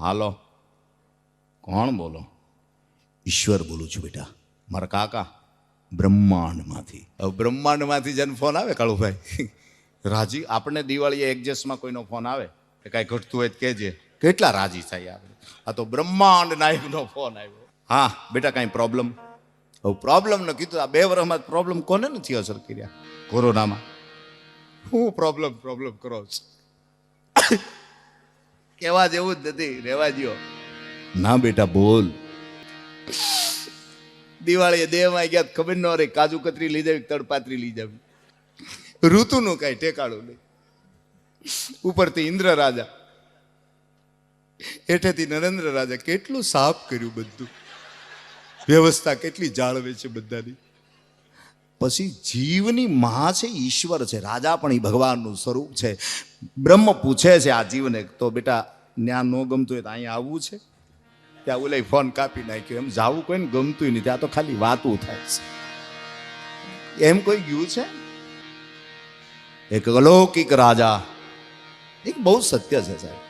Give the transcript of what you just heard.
હાલો. કોણ બોલો? ઈશ્વર બોલું છું બેટા. મારા કાકા? બ્રહ્માંડમાંથી. હવે બ્રહ્માંડમાંથી જેને ફોન આવે કાળુભાઈ. રાજી? આપણે દિવાળીએ એક્ઝેસ્ટમાં કોઈનો ફોન આવે? કે કાંઈ ઘટતું હોય તો કહેજે. કેટલા રાજી થાય આપણે? આ તો બ્રહ્માંડ નાયકનો ફોન આવ્યો. હા બેટા કાંઈ પ્રોબ્લેમ હવે પ્રોબ્લમ ન કીધું. આ બે વર્ષમાં પ્રોબ્લેમ કોને નથી અસર કર્યા? કોરોનામાં. હું પ્રોબ્લેમ પ્રોબ્લેમ કરો છો? કેવા જેવું જ નથી રહેવા દ્યો. ના બેટા બોલ. દિવાળીએ દેહમાં ગયા ખબર ન રહી કાજુ કતરી લઈ જાવી તડપાત્રી લઈ જાવી. ઋતુનું કાંઈ ઠેકાણું નહીં. ઉપરથી ઇન્દ્ર રાજા. હેઠેથી નરેન્દ્ર રાજા કેટલું સાફ કર્યું બધું. વ્યવસ્થા કેટલી જાળવે છે બધાની. પછી જીવની મહા છે ઈશ્વર છે રાજા પણ એ ભગવાનનું સ્વરૂપ છે. બ્રહ્મ પૂછે છે આ જીવને તો બેટા ત્યાં ન ગમતું હોય તો અહીંયા આવવું છે. ત્યાં ઓલે ફોન કાપી નાખ્યો. એમ જાવું કોઈને ગમતું નહીં. ત્યાં તો ખાલી વાતું થાય છે. એમ કોઈ ગયું છે? એક અલૌકિક રાજા. એક બહુ સત્ય છે સાહેબ.